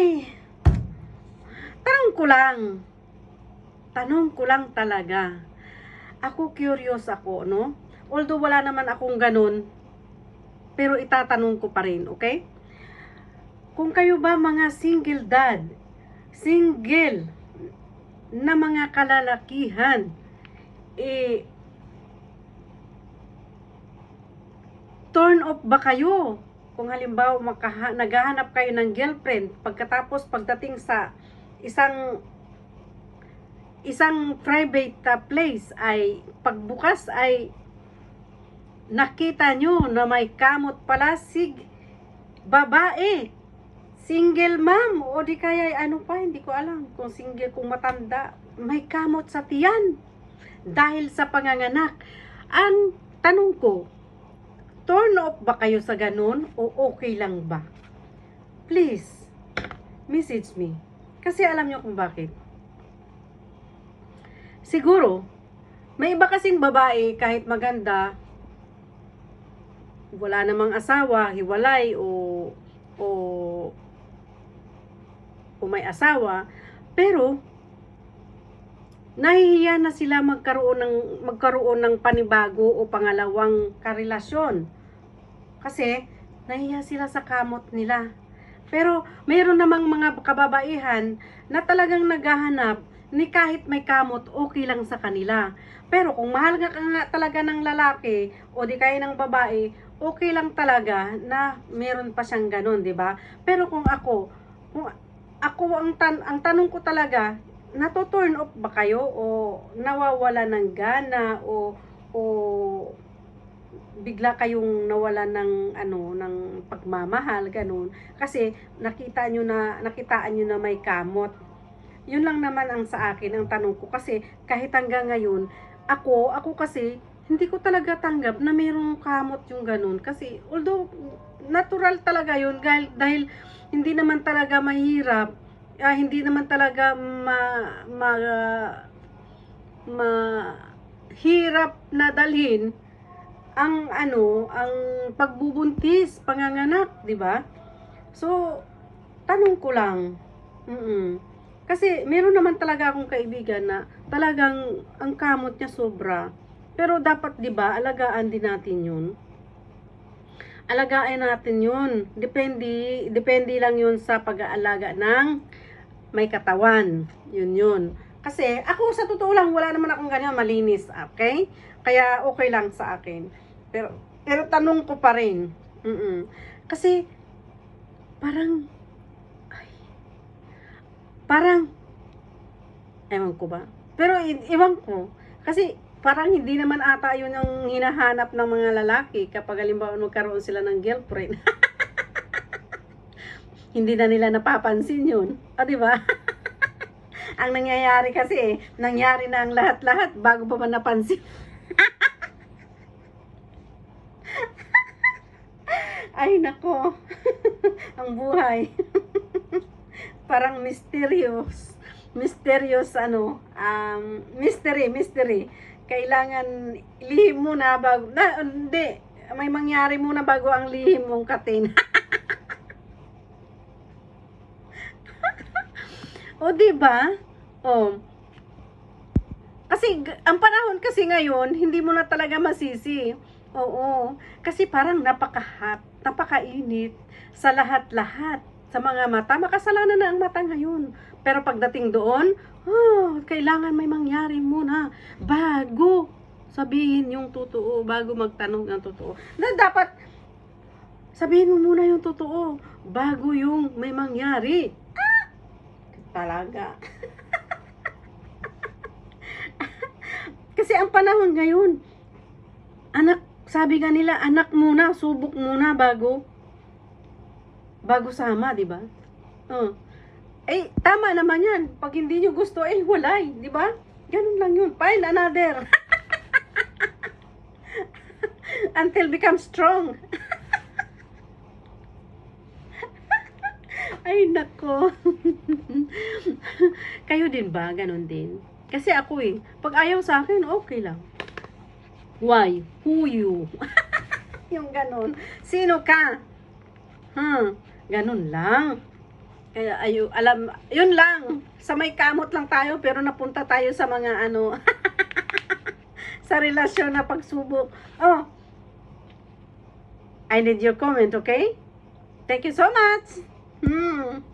Ay, tanong ko lang. Tanong ko lang talaga. Ako curious ako, no? Although wala naman akong ganun, pero itatanong ko pa rin, okay? Kung kayo ba mga single dad, single na mga kalalakihan, eh, turn off ba kayo? Kung halimbawa makaha, naghahanap kayo ng girlfriend, pagkatapos pagdating sa isang isang private uh, place ay pagbukas ay nakita nyo na may kamot pala sig babae single mom o di kaya ay ano pa hindi ko alam kung single kung matanda may kamot sa tiyan dahil sa panganganak. Ang tanong ko turn off ba kayo sa ganun o okay lang ba? Please message me. Kasi alam nyo kung bakit. Siguro may iba kasing babae kahit maganda wala namang asawa, hiwalay o o o may asawa, pero nahihiya na sila magkaroon ng magkaroon ng panibago o pangalawang karelasyon. Kasi nahihiya sila sa kamot nila. Pero mayroon namang mga kababaihan na talagang naghahanap ni kahit may kamot, okay lang sa kanila. Pero kung mahal ka nga talaga ng lalaki o di kaya ng babae, okay lang talaga na meron pa siyang ganun, di ba? Pero kung ako, kung ako ang tan ang tanong ko talaga, nato-turn off ba kayo o nawawala ng gana o o bigla kayong nawala ng ano ng pagmamahal ganun? Kasi nakita nyo na nakitaan nyo na may kamot. Yun lang naman ang sa akin ang tanong ko. Kasi kahit hanggang ngayon ako ako kasi hindi ko talaga tanggap na mayroong kamot yung ganun. Kasi although natural talaga yun dahil, dahil hindi naman talaga mahirap ah, hindi naman talaga ma, ma, ma hirap na dalhin ang ano ang pagbubuntis panganganak di ba so tanong ko lang mm kasi meron naman talaga akong kaibigan na talagang ang kamot niya sobra pero dapat 'di ba, alagaan din natin 'yun. Alagaan natin 'yun. Depende depende lang 'yun sa pag-aalaga ng may katawan. 'Yun 'yun. Kasi ako sa totoo lang wala naman akong ganyan malinis, okay? Kaya okay lang sa akin. Pero pero tanong ko pa rin. Mm. Kasi parang ay, parang ewan ko ba? Pero iwan ko kasi parang hindi naman ata yun ang hinahanap ng mga lalaki kapag halimbawa magkaroon sila ng girlfriend. hindi na nila napapansin yun. O, di ba? ang nangyayari kasi, nangyari na ang lahat-lahat bago pa man napansin. Ay, nako. ang buhay. parang mysterious. Mysterious, ano, um, mystery, mystery kailangan lihim muna bago, hindi, may mangyari muna bago ang lihim mong katin. O, di ba? O, kasi, ang panahon kasi ngayon, hindi mo na talaga masisi. Oo. Kasi parang napakahat, napakainit sa lahat-lahat. Sa mga mata, makasalanan na ang mata ngayon. Pero pagdating doon, oh, kailangan may mangyari muna bago sabihin yung totoo, bago magtanong ng totoo. Na dapat sabihin mo muna yung totoo bago yung may mangyari. Talaga. Kasi ang panahon ngayon, anak, sabi nga nila, anak muna, subok muna bago bago sama, di ba? Oh. Eh, tama naman yan. Pag hindi nyo gusto, eh, walay. Di ba? Ganun lang yun. Find another. Until become strong. Ay, nako. Kayo din ba? Ganon din. Kasi ako eh, pag ayaw sa akin, okay lang. Why? Who you? Yung ganon. Sino ka? Hmm, ganun lang. Kaya ayo, alam, yun lang. Sa may kamot lang tayo pero napunta tayo sa mga ano sa relasyon na pagsubok. Oh. I need your comment, okay? Thank you so much. Hmm.